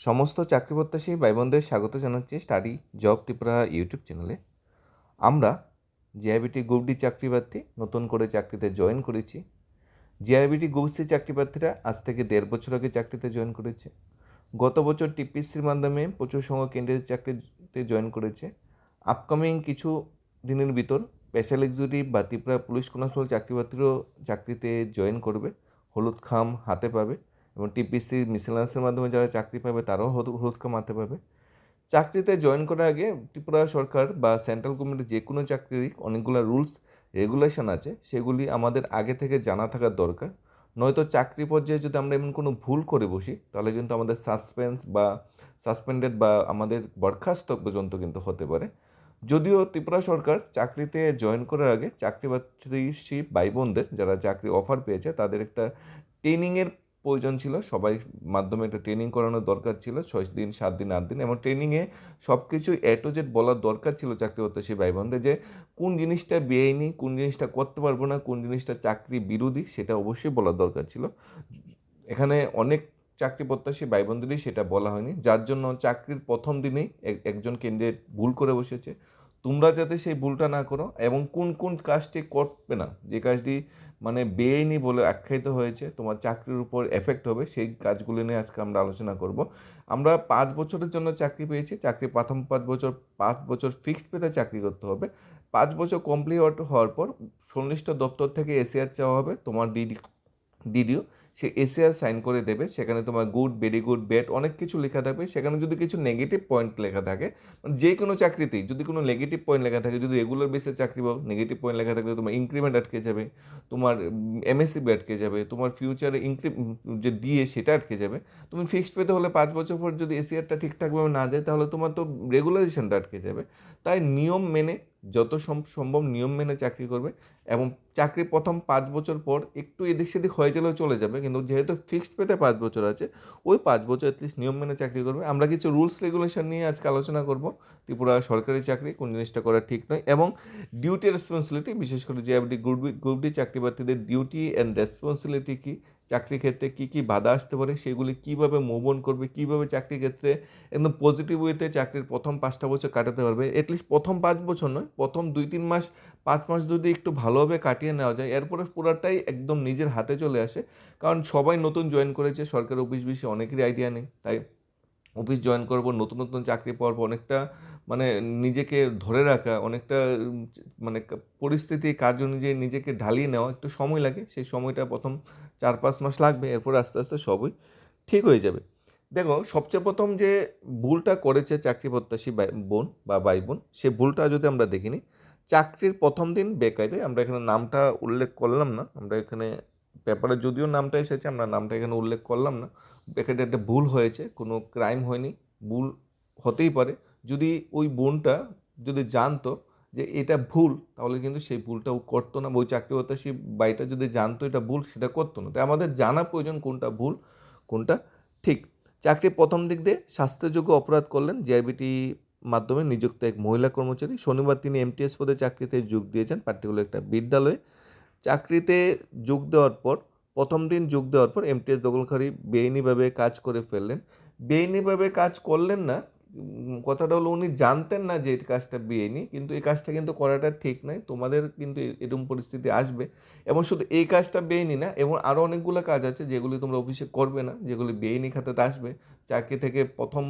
সমস্ত চাকরি প্রত্যাশী ভাই বোনদের স্বাগত জানাচ্ছি স্টাডি জব ত্রিপুরা ইউটিউব চ্যানেলে। আমরা জিআইবিটি গ্রুপ ডি চাকরি প্রার্থী নতুন করে চাকরিতে জয়েন করেছি। জিআইবিটি গ্রুপ সি চাকরি প্রার্থীরা আজ থেকে দেড় বছর আগে চাকরিতে জয়েন করেছে। গত বছর টিপিসির মাধ্যমে প্রচুর সংখ্যক কেন্দ্রের চাকরিতে জয়েন করেছে। আপকামিং কিছু দিনের ভিতর স্পেশাল এক্সিকিউটিভ বা ত্রিপুরা পুলিশ কনস্টেবল চাকরি প্রার্থীরাও চাকরিতে জয়েন করবে। হলুদ খাম হাতে পাবে। এবং টিপিসি মিসেলান্সের মাধ্যমে যারা চাকরি পাবে তারাও হলুদ হলুদ খাম হাতে পাবে চাকরিতে জয়েন করার আগে ত্রিপুরা সরকার বা সেন্ট্রাল গভর্নমেন্টের যে কোনো চাকরির অনেকগুলো রুলস রেগুলেশন আছে, সেগুলি আমাদের আগে থেকে জানা থাকার দরকার। নয়তো চাকরি পর্যায়ে যদি আমরা এমন কোনো ভুল করে বসি, তাহলে কিন্তু আমাদের সাসপেন্স বা সাসপেন্ডেড বা আমাদের বরখাস্ত পর্যন্ত কিন্তু হতে পারে। যদিও ত্রিপুরা সরকার চাকরিতে জয়েন করার আগে চাকরি প্রার্থী ভাই বোনদের যারা চাকরি অফার পেয়েছে, তাদের একটা ট্রেনিংয়ের প্রয়োজন ছিল, সবাই মাধ্যমে একটা ট্রেনিং করানোর দরকার ছিল, ছয় দিন, সাত দিন, আট দিন, এবং ট্রেনিংয়ে সব কিছু এ বলার দরকার ছিল চাকরি প্রত্যাশী ভাই বোনদের যে কোন জিনিসটা বেআইনি, কোন জিনিসটা করতে পারব না, কোন জিনিসটা চাকরি বিরোধী সেটা অবশ্যই বলার দরকার ছিল। এখানে অনেক চাকরি প্রত্যাশী ভাই বোনদেরই সেটা বলা হয়নি, যার জন্য চাকরির প্রথম দিনেই একজন ক্যান্ডিডেট ভুল করে বসেছে। তোমরা যাতে সেই ভুলটা না করো এবং কোন কোন কাজটি করবে না, যে কাজটি মানে বেআইনি বলে আখ্যায়িত হয়েছে, তোমার চাকরির উপর এফেক্ট হবে, সেই কাজগুলো নিয়ে আজকে আমরা আলোচনা করব। আমরা পাঁচ বছরের জন্য চাকরি পেয়েছি, চাকরি প্রথম পাঁচ বছর পাঁচ বছর ফিক্সড পেতে চাকরি করতে হবে। পাঁচ বছর কমপ্লিট হওয়ার পর, সংশ্লিষ্ট দপ্তর থেকে এসিআর চাওয়া হবে, তোমার ডিডি ডিডিও সে এসিআর সাইন করে দেবে, সেখানে তোমার গুড ভেরি গুড ব্যাড অনেক কিছু লেখা থাকবে, সেখানে যদি কিছু নেগেটিভ পয়েন্ট লেখা থাকে মানে যে কোনো চাকরিতেই যদি কোনো নেগেটিভ পয়েন্ট লেখা থাকে, যদি রেগুলার বেসে চাকরি পাও নেগেটিভ পয়েন্ট লেখা থাকলে তোমার ইনক্রিমেন্ট আটকে যাবে, তোমার এমএসসি আটকে যাবে, তোমার ফিউচারে ইনক্রি যে দিয়ে সেটা আটকে যাবে, তুমি ফিক্সড পেতে হলে পাঁচ বছর পর যদি এসিআরটা ঠিকঠাকভাবে না যায়, তাহলে তোমার তো রেগুলারেশনটা আটকে যাবে। তাই নিয়ম মেনে যত সম্ভব নিয়ম মেনে চাকরি করবে এবং চাকরি প্রথম পাঁচ বছর পর একটু এদিক সেদিক হয়ে গেলেও চলে যাবে, কিন্তু যেহেতু ফিক্সড পেতে পাঁচ বছর আছে, ওই পাঁচ বছর অ্যাটলিস্ট নিয়ম মেনে চাকরি করবে। আমরা কিছু রুলস রেগুলেশন নিয়ে আজকে আলোচনা করব, ত্রিপুরা সরকারি চাকরি কোন জিনিসটা করা ঠিক নয়, এবং ডিউটি রেসপন্সিবিলিটি বিশেষ করে যে আপনি গ্রুপ ডি গ্রুপ ডি চাকরি প্রার্থীদের ডিউটি অ্যান্ড রেসপন্সিবিলিটি কী চাকরি ক্ষেত্রে কী কী বাধা আসতে পারে? সেগুলি কীভাবে মোবন করবে? কীভাবে চাকরি ক্ষেত্রে একদম পজিটিভ ওয়েতে চাকরির প্রথম পাঁচটা বছর কাটাতে পারবে? এটলিস্ট প্রথম পাঁচ বছর নয়, প্রথম দুই, তিন মাস, পাঁচ মাস যদি একটু ভালোভাবে কাটিয়ে নেওয়া যায়, এরপরে পুরাটাই একদম নিজের হাতে চলে আসে। কারণ সবাই নতুন জয়েন করেছে সরকারি অফিস বিষয়ে অনেকেরই আইডিয়া নেই, তাই অফিস জয়েন করব, নতুন নতুন চাকরি পাওয়ার পর অনেকটা মানে নিজেকে ধরে রাখা, অনেকটা মানে পরিস্থিতি, কার্য অনুযায়ী নিজেকে ঢালিয়ে নেওয়া, একটু সময় লাগে, সেই সময়টা প্রথম চার পাঁচ মাস লাগবে, এরপর আস্তে আস্তে সবই ঠিক হয়ে যাবে। দেখো, সবচেয়ে প্রথম যে ভুলটা করেছে চাকরি প্রত্যাশী বোন বা ভাই বোন, সে ভুলটা যদি আমরা দেখিনি, চাকরির প্রথম দিন বেকায়দায় আমরা এখানে নামটা উল্লেখ করলাম না, আমরা এখানে পেপারে যদিও নামটা এসেছে, আমরা নামটা এখানে উল্লেখ করলাম না। বেকায়দায় একটা ভুল হয়েছে, কোনো ক্রাইম হয়নি, ভুল হতেই পারে। যদি ওই বোনটা যদি জানতো যে এটা ভুল, তাহলে কিন্তু সেই ভুলটা ও করতো না ওই চাকরি সেই বাড়িটা যদি জানতো এটা ভুল, সেটা করতো না। তাই আমাদের জানা প্রয়োজন কোনটা ভুল, কোনটা ঠিক। চাকরির প্রথম দিক দিয়ে স্বাস্থ্যযোগ্য অপরাধ করলেন জিআইবিটি মাধ্যমে নিযুক্ত এক মহিলা কর্মচারী। শনিবার তিনি এমটিএস পদে চাকরিতে যোগ দিয়েছেন পার্টিকুলার একটা বিদ্যালয়ে। চাকরিতে যোগ দেওয়ার পর, প্রথম দিন যোগ দেওয়ার পর এমটিএস দখলকারী বেআইনিভাবে কাজ করে ফেললেন। বেআইনিভাবে কাজ করলেন না কথাটা হলো উনি জানতেন না যে এই কাজটা বেআইনি, কিন্তু এই কাজটা কিন্তু করাটা ঠিক নয়, তোমাদের কিন্তু এরকম পরিস্থিতি আসবে। এবং শুধু এই কাজটা বেআইনি না, এবং আরও অনেকগুলো কাজ আছে যেগুলি তোমরা অফিসে করবে না, যেগুলি বেআইনি খাতাতে আসবে। চাকরি থেকে প্রথম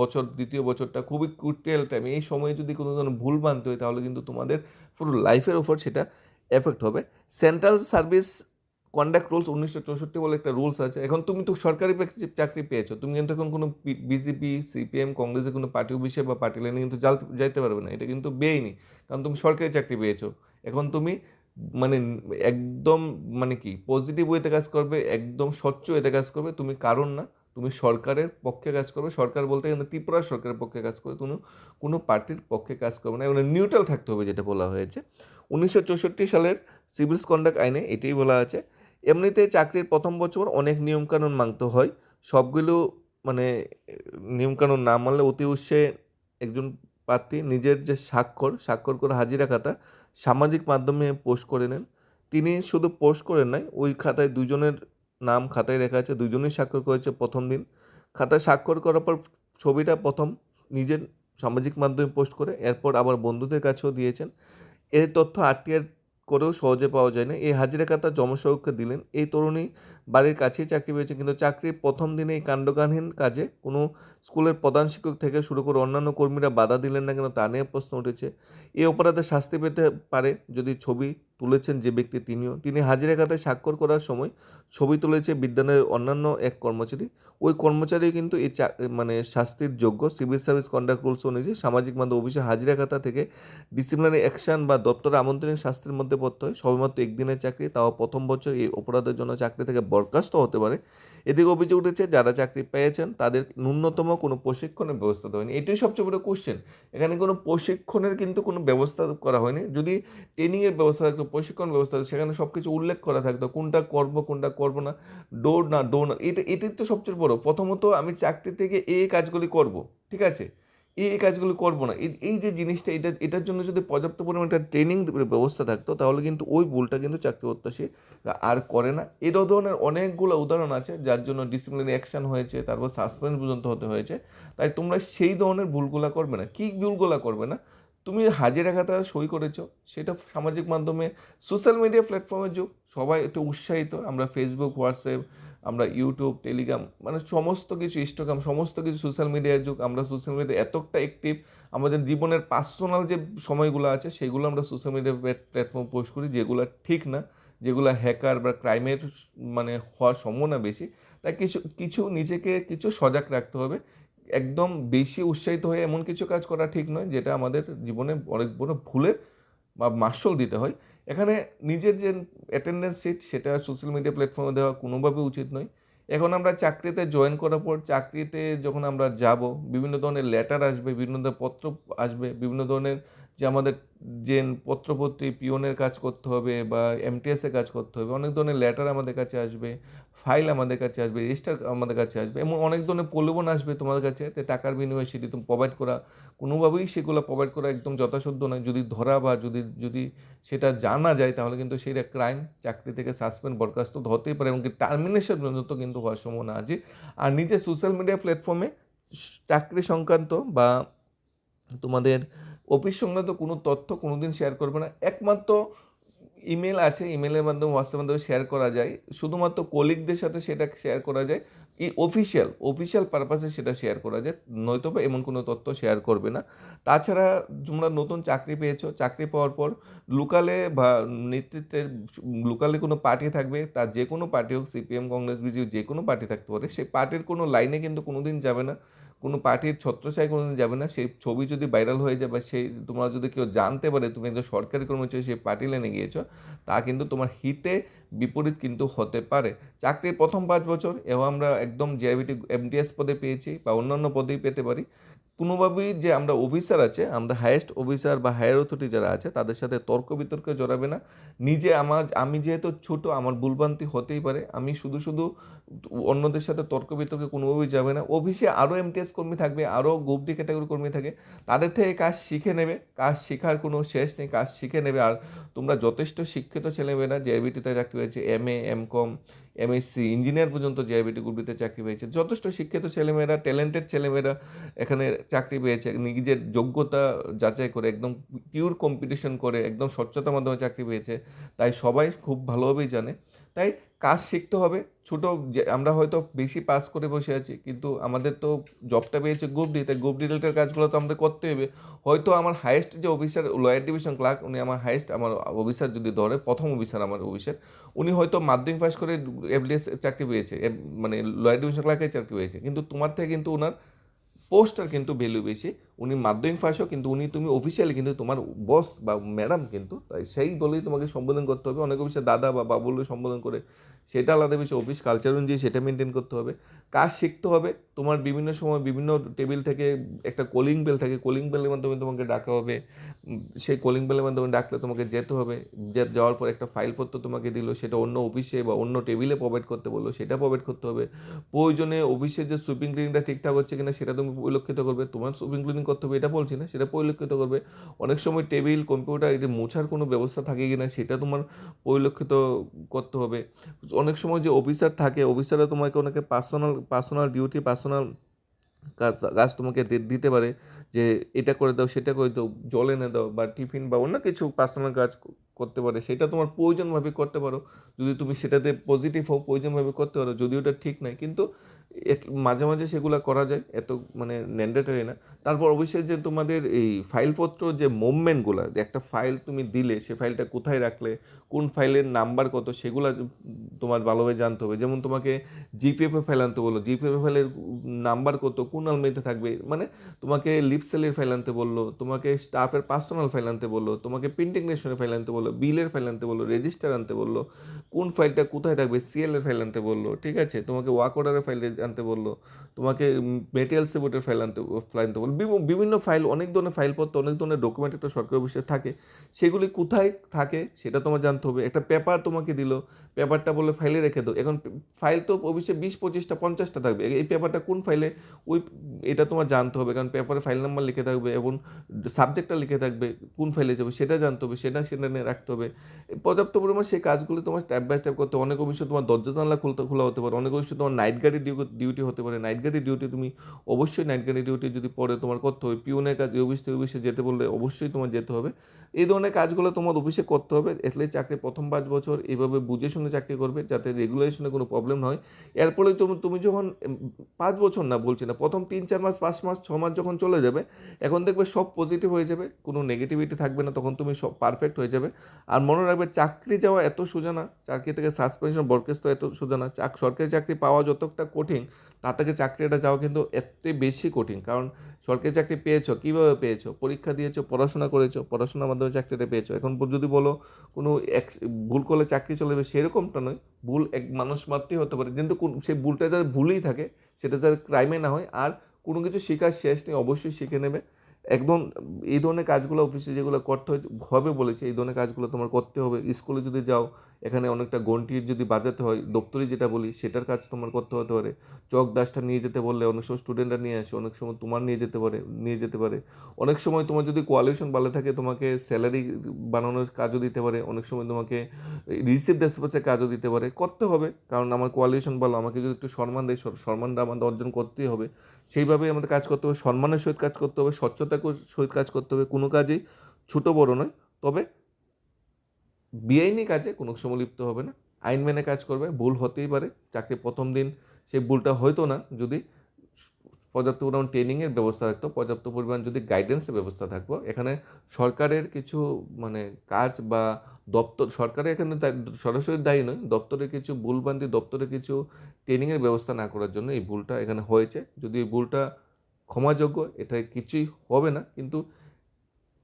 বছর, দ্বিতীয় বছরটা খুবই ক্রুটিয়াল টাইম এই সময়ে যদি কোনো ধরনের ভুল মানতে হয় তাহলে কিন্তু তোমাদের পুরো লাইফের ওপর সেটা এফেক্ট হবে। সেন্ট্রাল সার্ভিস কন্ডাক্ট রুলস উনিশশো চৌষট্টি বলে একটা রুলস আছে। এখন তুমি তো সরকারি চাকরি- পেয়েছ। তুমি কিন্তু এখন কোনো বিজেপি সিপিএম কংগ্রেসের কোনো পার্টি অফিসে বা পার্টি লাইনে কিন্তু যাইতে পারবে না। এটা কিন্তু বেআইনি কারণ তুমি সরকারি চাকরি পেয়েছ। এখন তুমি মানে একদম মানে কি পজিটিভ ওয়েতে কাজ করবে, একদম স্বচ্ছ ওয়েতে কাজ করবে, তুমি কারণ না। তুমি সরকারের পক্ষে কাজ করবে, সরকার বলতে কিন্তু ত্রিপুরা সরকারের পক্ষে কাজ করবে, তুমি কোনো পার্টির পক্ষে কাজ করবে না, এবং নিউট্রাল থাকতে হবে যেটা বলা হয়েছে। উনিশশো চৌষট্টি সালের সিভিলস কন্ডাক্ট আইনে এটাই বলা আছে। এমনিতে চাকরির প্রথম বছর অনেক নিয়মকানুন মানতে হয়। সবগুলো মানে নিয়মকানুন না মানলে অতি উৎসে একজন প্রার্থী নিজের যে স্বাক্ষর স্বাক্ষর করে হাজিরা খাতা সামাজিক মাধ্যমে পোস্ট করে নেন। তিনি শুধু পোস্ট করেন নাই, ওই খাতায় দুজনের নাম খাতায় লেখা আছে, দুজনেই স্বাক্ষর করেছে প্রথম দিন। খাতায় স্বাক্ষর করার পর ছবিটা প্রথম নিজের সামাজিক মাধ্যমে পোস্ট করে, এরপর আবার বন্ধুদের কাছেও দিয়েছেন। এর তথ্য আরটিআর করেও সহজে পাওয়া যায় না। এই হাজিরা খাতা জমসহকে দিলেন। এই তরুণী বাড়ির কাছেই চাকরি পেয়েছে কিন্তু চাকরির প্রথম দিনে এই কাজে কোনো স্কুলের প্রধান শিক্ষক থেকে শুরু করে অন্যান্য কর্মীরা বাধা দিলেন না কেন তা নিয়ে প্রশ্ন উঠেছে। এই অপরাধে শাস্তি পেতে পারে যদি ছবি তুলেছেন যে ব্যক্তি তিনিও। তিনি হাজিরা খাতায় স্বাক্ষর করার সময় ছবি তুলেছে বিদ্যালয়ের অন্যান্য এক কর্মচারী। ওই কর্মচারী কিন্তু এই মানে শাস্তির যোগ্য। সিভিল সার্ভিস কন্ডাক্ট রুলস অনুযায়ী সামাজিক মাধ্যম অফিসে হাজিরা খাতা থেকে ডিসিপ্লিনারি অ্যাকশন বা দপ্তরে আমন্ত্রণের শাস্তির মধ্যে পড়তে হয়। সবেমাত্র একদিনের চাকরি, তাও প্রথম বছর এই অপরাধের জন্য চাকরি থেকে বরখাস্ত হতে পারে। এদিকে অভিযোগ উঠেছে, যারা চাকরি পেয়েছেন, তাদের ন্যূনতম কোনো প্রশিক্ষণের ব্যবস্থা হয়নি। এটাই সবচেয়ে বড় কোশ্চেন এখানে কোনো প্রশিক্ষণের কিন্তু কোনো ব্যবস্থা করা হয়নি। যদি ট্রেনিংয়ের ব্যবস্থা থাকতো, প্রশিক্ষণ ব্যবস্থা থাকতো, সেখানে সব কিছু উল্লেখ করা থাকতো, কোনটা করব কোনটা করব না ডোর না ডোর না, এটা, এটাই তো সবচেয়ে বড়। প্রথমত আমি চাকরি থেকে এই কাজগুলি করব, ঠিক আছে? এই এই কাজগুলো করব না। এই- যে জিনিসটা, এটা, এটার জন্য যদি পর্যাপ্ত পরিমাণে একটা ট্রেনিং ব্যবস্থা থাকতো, তাহলে কিন্তু ওই ভুলটা কিন্তু চাকরি প্রত্যাশী আর করে না। এই ধরনের অনেকগুলো উদাহরণ আছে, যার জন্য ডিসিপ্লিনারি অ্যাকশন হয়েছে, তারপর সাসপেন্স পর্যন্ত হতে হয়েছে। তাই তোমরা সেই ধরনের ভুলগুলা করবে না। কী ভুলগুলা করবে না? তুমি হাজিরা খাতা সই করেছ, সেটা সামাজিক মাধ্যমে সোশ্যাল মিডিয়া প্ল্যাটফর্মের যুগ, সবাই একটু উৎসাহিত। আমরা ফেসবুক হোয়াটসঅ্যাপ আমরা ইউটিউব টেলিগ্রাম মানে সমস্ত কিছু ইনস্টাগ্রাম সমস্ত কিছু সোশ্যাল মিডিয়ার যুগ, আমরা সোশ্যাল মিডিয়া এতটা অ্যাক্টিভ আমাদের জীবনের পার্সোনাল যে সময়গুলো আছে, সেগুলো আমরা সোশ্যাল মিডিয়া প্ল্যাটফর্ম পোস্ট করি, যেগুলো ঠিক না, যেগুলো হ্যাকার বা ক্রাইমের মানে হওয়ার সম্ভাবনা বেশি তাই কিছু কিছু নিজেকে কিছু সজাগ রাখতে হবে, একদম বেশি উৎসাহিত হয়ে এমন কিছু কাজ করা ঠিক নয়, যেটা আমাদের জীবনে অনেক বড় ভুলের বা মার্শল দিতে হয়। এখানে নিজের যে অ্যাটেন্ডেন্স শিট সেটা সোশ্যাল মিডিয়া প্ল্যাটফর্মে দেওয়া কোনোভাবে উচিত নয়। এখন আমরা চাকরিতে জয়েন করার পর, চাকরিতে যখন আমরা যাব, বিভিন্ন ধরনের লেটার আসবে, বিভিন্ন ধরনের পত্র আসবে, বিভিন্ন ধরনের যে আমাদের যে পত্রপত্রী পিওনের কাজ করতে হবে বা এমটিএসে কাজ করতে হবে, অনেক ধরনের লেটার আমাদের কাছে আসবে। ফাইল আমাদের কাছে আসবে রেজিস্টার আমাদের কাছে আসবে, এমন অনেক ধরনের প্রলোভন আসবে তোমাদের কাছে যে টাকার বিনিময়ে সেটি তুমি প্রোভাইড করা, কোনোভাবেই সেগুলো প্রোভাইড করা একদম যথাসাধ্য নয়। যদি ধরা বা যদি যদি সেটা জানা যায়, তাহলে কিন্তু সেটা ক্রাইম চাকরি থেকে সাসপেন্ড বরখাস্ত হতেই পারে, এমনকি টার্মিনেশন পর্যন্ত কিন্তু হওয়ার সম্ভাবনা আছে। আর নিজের সোশ্যাল মিডিয়া প্ল্যাটফর্মে চাকরি সংক্রান্ত বা তোমাদের অফিস সংক্রান্ত কোনো তথ্য কোনো দিন শেয়ার করবে না। একমাত্র ইমেল আছে, ইমেলের মাধ্যমে হোয়াটসঅ্যাপ মাধ্যমে শেয়ার করা যায়। শুধুমাত্র কলিগদের সাথে সেটা শেয়ার করা যায়। এই অফিসিয়াল অফিসিয়াল পারপাসে সেটা শেয়ার করা যায়। নয়তো বা এমন কোনো তথ্য শেয়ার করবে না। তাছাড়া তোমরা নতুন চাকরি পেয়েছ, চাকরি পাওয়ার পর লোকালে বা নেতৃত্বের লোকালে কোনো পার্টি থাকবে, তার যে কোনো পার্টি হোক সিপিএম কংগ্রেস বিজেপি যে কোনো পার্টি থাকতে পারে। সেই পার্টির কোনো লাইনে কিন্তু কোনো দিন যাবে না। কোনো পার্টির ছত্রছায় কোনো দিন যাবে না। সেই ছবি যদি ভাইরাল হয়ে যায় বা সেই তোমরা যদি কেউ জানতে পারে, তুমি একজন সরকারি কর্মচারী সেই পার্টি লাইনে গিয়েছ, তা কিন্তু তোমার হিতে বিপরীত কিন্তু হতে পারে। চাকরির প্রথম পাঁচ বছর এবং আমরা একদম জিআইবিটি এমডিএস পদে পেয়েছি বা অন্যান্য পদেই পেতে পারি। কোনোভাবেই যে আমরা অফিসার আছে, আমরা হায়েস্ট অফিসার বা হায়ার অথরিটি যারা আছে, তাদের সাথে তর্ক বিতর্কে জড়াবে না। নিজে আমার, আমি যেহেতু ছোট, আমার ভুলভ্রান্তি হতেই পারে। আমি শুধু শুধু অন্যদের সাথে তর্ক বিতর্কে কোনোভাবেই যাবে না। অফিসে আরও এমটিএস কর্মী থাকবে আরও গ্রুপ ক্যাটাগরি কর্মী থাকে। তাদের থেকে কাজ শিখে নেবে। কাজ শেখার কোনো শেষ নেই, কাজ শিখে নেবে। আর তোমরা যথেষ্ট শিক্ষিত ছেলেমেয়েরা এবিটিতে চাকরি হয়েছে M A M com MSc engineer পর্যন্ত জিআইবিটি গুডবিতে চাকরি পেয়েছে। যথেষ্ট শিক্ষিত ছেলেমেয়েরা ট্যালেন্টেড ছেলেমেয়েরা এখানে চাকরি পেয়েছে। নিজের যোগ্যতা যাচাই করে, একদম পিওর কম্পিটিশন করে, একদম স্বচ্ছতার মাধ্যমে চাকরি পেয়েছে। তাই সবাই খুব ভালোভাবেই জানে। তাই কাজ শিখতে হবে। ছোটো আমরা হয়তো বেশি পাস করে বসে আছি, কিন্তু আমাদের তো জবটা পেয়েছে গ্রুপ ডি তাই গ্রুপ ডি রিলেটেড কাজগুলো তো আমাদের করতে হবে। হয়তো আমার হায়েস্ট যে অফিসার লয়ার ডিভিশন ক্লার্ক উনি আমার হায়েস্ট আমার অফিসার যদি ধরে, প্রথম অফিসার আমার অফিসার উনি হয়তো মাধ্যমিক পাস করে এফডিএস চাকরি পেয়েছে মানে লয়ার ডিভিশন ক্লার্কের চাকরি পেয়েছে। কিন্তু তোমার থেকে কিন্তু ওনার পোস্টার কিন্তু ভ্যালু বেশি, উনি মাধ্যমিক পাশও কিন্তু উনি তুমি অফিসিয়ালি কিন্তু তোমার বস বা ম্যাডাম কিন্তু, তাই সেই বলেই তোমাকে সম্বোধন করতে হবে। অনেক অফিসে দাদা বা বাবুলে সম্বোধন করে, সেটা আলাদা বিষয়। অফিস কালচার অনুযায়ী সেটা মেনটেন করতে হবে। কাজ শিখতে হবে। তোমার বিভিন্ন সময় বিভিন্ন টেবিল থেকে একটা কলিং বেল থাকে। কলিং বেলের মাধ্যমে তোমাকে ডাকা হবে। সেই কলিং বেলের মাধ্যমে ডাকলে তোমাকে যেতে হবে। যাওয়ার পর একটা ফাইলপত্র তোমাকে দিল, সেটা অন্য অফিসে বা অন্য টেবিলে প্রোভাইড করতে বলল, সেটা প্রোভাইড করতে হবে। প্রয়োজনে অফিসের যে সুইপিং ক্লিনিংটা ঠিকঠাক হচ্ছে কিনা, সেটা তুমি পরিলক্ষিত করবে। তোমার সুইপিং ক্লিনিং করতে হবে, এটা বলছি না, সেটা পরিলক্ষিত করবে। অনেক সময় টেবিল কম্পিউটার এটা মোছার কোনো ব্যবস্থা থাকে কিনা, সেটা তোমার পরিলক্ষিত করতে হবে। অনেক সময় যে অফিসার থাকে অফিসাররা তোমাকে অনেকে পার্সোনাল পার্সোনাল ডিউটি পার্সোনাল কাজ কাজ তোমাকে দিতে পারে যে এটা করে দাও, সেটা করে দাও, জল এনে দাও বা টিফিন বা অন্য কিছু পার্সোনাল কাজ করতে পারে, সেটা তোমার প্রয়োজনভাবে করতে পারো। যদি তুমি সেটাতে পজিটিভ হও প্রয়োজনভাবে করতে পারো যদি ওটা ঠিক নয়, কিন্তু মাঝে মাঝে সেগুলো করা যায়, এত মানে ম্যান্ডেটারি না। তারপর অবশ্যই যে তোমাদের এই ফাইলপত্র যে মুভমেন্টগুলো একটা ফাইল তুমি দিলে, সে ফাইলটা কোথায় রাখলে, কোন ফাইলের নাম্বার কত, সেগুলো তোমার ভালোভাবে জানতে হবে। যেমন তোমাকে জিপিএফে ফাইল আনতে বলল জিপিএফে ফাইলের নাম্বার কত, কোন আলমারিতে থাকবে মানে তোমাকে লিপসেলের ফাইল আনতে বলল, তোমাকে স্টাফের পার্সোনাল ফাইল আনতে বলল, তোমাকে প্রিন্টিং নেশনের ফাইল আনতে বলল বিলের ফাইল আনতে বলল রেজিস্টার আনতে বলল, কোন ফাইলটা কোথায় থাকবে সিএলের ফাইল আনতে বলল, ঠিক আছে? তোমাকে ওয়াক অর্ডারের ফাইল আনতে বলল। তোমাকে মেটেরিয়াল সেবোর্টের ফাইল আনতে ফাইল আনতে বলল। বিভিন্ন ফাইল অনেক ধরনের ফাইলপত্র অনেক ধরনের ডকুমেন্ট একটা সরকারি অফিসে থাকে। সেগুলি কোথায় থাকে সেটা তোমার জানতে হবে। একটা পেপার তোমাকে দিল। পেপারটা বলে ফাইলে রেখে দাও। এখন ফাইল তো অবশ্যই বিশ, পঁচিশটা, পঞ্চাশটা থাকবে। এই পেপারটা কোন ফাইলে ওই, এটা তোমার জানতে হবে। কারণ পেপারে ফাইল নাম্বার লিখে থাকবে এবং সাবজেক্টটা লিখে থাকবে কোন ফাইলে যাবে সেটা জানতে হবে। সেটা সেটা নিয়ে রাখতে হবে। পর্যাপ্ত পরিমাণ সেই কাজগুলি তোমার স্টেপ বাই স্টেপ করতে। অনেক অবশ্যই তোমার দরজা জানলা খুলতে, খোলা হতে পারে। অনেক অবশ্যই তোমার নাইট গাড়ি ডিউটি হতে পারে নাইট গার্ডের ডিউটি তুমি অবশ্যই নাইট গার্ডের ডিউটি যদি পরে তোমার করতে হবে পিউনের কাজ অফিস থেকে যেতে বললে অবশ্যই তোমার যেতে হবে। এই ধরনের কাজগুলো তোমার অফিসে করতে হবে। এটলে চাকরি প্রথম পাঁচ বছর এইভাবে বুঝে শুনে চাকরি করবে যাতে রেগুলেশনে কোনো প্রবলেম হয়। এরপরে তুমি তুমি যখন, পাঁচ বছর না বলছি না, প্রথম তিন চার মাস, পাঁচ মাস, ছ মাস যখন চলে যাবে, এখন দেখবে সব পজিটিভ হয়ে যাবে, কোনো নেগেটিভিটি থাকবে না, তখন তুমি সব পারফেক্ট হয়ে যাবে। আর মনে রাখবে চাকরি যাওয়া এত সোজা না, চাকরি থেকে সাসপেনশন বরকেস তো এত সোজা না। চাক, সরকারি চাকরি পাওয়া যতটা কঠিন তার থেকে চাকরিটা যাওয়া কিন্তু এতে বেশি কঠিন। কারণ সরকারি চাকরি পেয়েছ, কীভাবে পেয়েছ? পরীক্ষা দিয়েছ, পড়াশোনা করেছ, পড়াশোনার মাধ্যমে চাকরিটা পেয়েছ। এখন যদি বলো কোনো ভুল করলে চাকরি চলে যাবে, সেরকমটা নয়। ভুল এক মানুষ মাত্রই হতে পারে। কিন্তু কোন সেই ভুলটা যাদের ভুলই থাকে, সেটা যাতে ক্রাইমে না হয়, আর কোনো কিছু শেখার শেষ নেই, অবশ্যই শিখে নেবে। একদম এই ধরনের কাজগুলো অফিসে যেগুলো করতে হবে বলেছে, এই ধরনের কাজগুলো তোমার করতে হবে। স্কুলে যদি যাও, এখানে অনেকটা ঘন্টির যদি বাজাতে হয়, দপ্তরি যেটা বলি, সেটার কাজ তোমার করতে হতে পারে। চক ডাস্টার নিয়ে যেতে বললে অনেক সময় স্টুডেন্টরা নিয়ে আসে, অনেক সময় তোমার নিয়ে যেতে পারে, নিয়ে যেতে পারে। অনেক সময় তোমার যদি কোয়ালিফিকেশন ভালো থাকে, তোমাকে স্যালারি বানানোর কাজও দিতে পারে, অনেক সময় তোমাকে রিসিভ ডেসপাসের কাজও দিতে পারে। করতে হবে, কারণ আমার কোয়ালিফিকেশন ভালো আমাকে যদি একটু সম্মান দেয় সম্মানটা আমাদের অর্জন করতেই হবে। সেইভাবেই আমাদের কাজ করতে হবে, সম্মানের সহিত কাজ করতে হবে স্বচ্ছতার সহিত কাজ করতে হবে, কোনো কাজেই ছোটো বড় নয়। তবে বেআইনি কাজে কোনো সময় লিপ্ত হবে না। আইন মেনে কাজ করবে, ভুল হতেই পারে। চাকরি প্রথম দিন সেই ভুলটা হয়তো না, যদি পর্যাপ্ত পরিমাণ ট্রেনিংয়ের ব্যবস্থা থাকতো, পর্যাপ্ত পরিমাণ যদি গাইডেন্সের ব্যবস্থা থাকতো, এখানে সরকারের কিছু মানে কাজ বা দপ্তর, সরকারের এখানে সরাসরি দায়ী নয়, দপ্তরের কিছু ভুলবান্দি দপ্তরের কিছু ট্রেনিংয়ের ব্যবস্থা না করার জন্য এই ভুলটা এখানে হয়েছে। যদি এই ভুলটা ক্ষমাযোগ্য এটা কিছুই হবে না, কিন্তু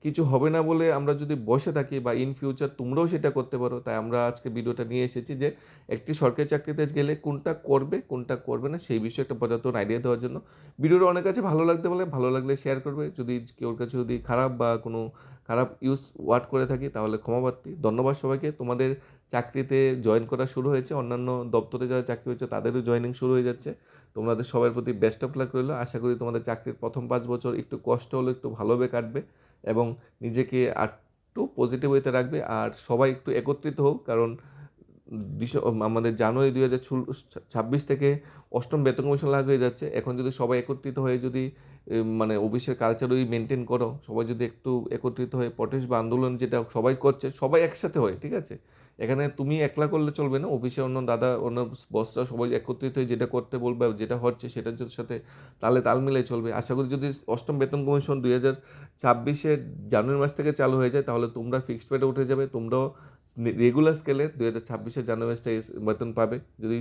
কিছু হবে না বলে আমরা যদি বসে থাকি বা ইন ফিউচার তোমরাও সেটা করতে পারো, তাই আমরা আজকে ভিডিওটা নিয়ে এসেছি যে একটি সরকারি চাকরিতে গেলে কোনটা করবে কোনটা করবে না, সেই বিষয়ে একটা পর্যাপ্ত আইডিয়া দেওয়ার জন্য। ভিডিওটা অনেক কাছে ভালো লাগতে বলে ভালো লাগলে শেয়ার করবে। যদি কেউর কাছে যদি খারাপ বা কোনো খারাপ ইউজ ওয়ার্ড করে থাকি, তাহলে ক্ষমাপ্রার্থী ধন্যবাদ সবাইকে। তোমাদের চাকরিতে জয়েন করা শুরু হয়েছে, অন্যান্য দপ্তরে যারা চাকরি হয়েছে তাদেরও জয়েনিং শুরু হয়ে যাচ্ছে। তোমাদের সবার প্রতি বেস্ট অফ লাক রইল। আশা করি তোমাদের চাকরির প্রথম পাঁচ বছর একটু কষ্ট হলেও একটু ভালোভাবে কাটবে। এবং নিজেকে একটু পজিটিভ হইতে রাখবে। আর সবাই একটু একত্রিত হোক, কারণ আমাদের জানুয়ারি দুই হাজার ছাব্বিশ থেকে অষ্টম বেতন কমিশন লাগ হয়ে যাচ্ছে। এখন যদি সবাই একত্রিত হয়ে যদি মানে অফিসের কালচারই মেনটেন করো, সবাই যদি একটু একত্রিত হয়ে প্রটেস্ট বা আন্দোলন যেটা সবাই করছে, সবাই একসাথে হয়, ঠিক আছে? এখানে তুমি একলা করলে চলবে না, অফিসে অন্য দাদা, অন্য বসরা সবাই একত্রিত হয়ে যেটা করতে বলবে যেটা হচ্ছে সেটার সাথে তালে তাল মিলে চলবে। আশা করি যদি অষ্টম বেতন কমিশন দুই হাজার ছাব্বিশে জানুয়ারি মাস থেকে চালু হয়ে যায়, তাহলে তোমরা ফিক্সড পেটে উঠে যাবে, তোমরাও রেগুলার স্কেলে দুই হাজার ছাব্বিশে জানুয়ারি মাস থেকে বেতন পাবে। যদি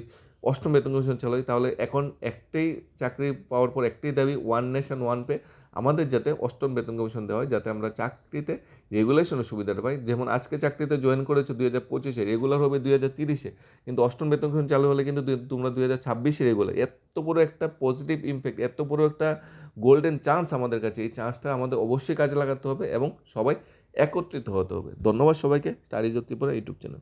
অষ্টম বেতন কমিশন চালু হয়, তাহলে এখন একটাই চাকরি পাওয়ার পর একটাই দাবি ওয়ান নেশন ওয়ান পে আমাদের যাতে অষ্টম বেতন কমিশন দেওয়া হয়, যাতে আমরা চাকরিতে রেগুলেশনের সুবিধাটা পাই। যেমন আজকে চাকরিতে জয়েন করেছ দুই হাজার পঁচিশে রেগুলার হবে দুই হাজার তিরিশে, কিন্তু অষ্টম বেতন চালু হলে কিন্তু তোমরা দুই হাজার ছাব্বিশে রেগুলার এত বড় একটা পজিটিভ ইম্প্যাক্ট এত বড় একটা গোল্ডেন চান্স আমাদের কাছে। এই চান্সটা আমাদের অবশ্যই কাজে লাগাতে হবে এবং সবাই একত্রিত হতে হবে। ধন্যবাদ সবাইকে। Study Jyotipura YouTube channel.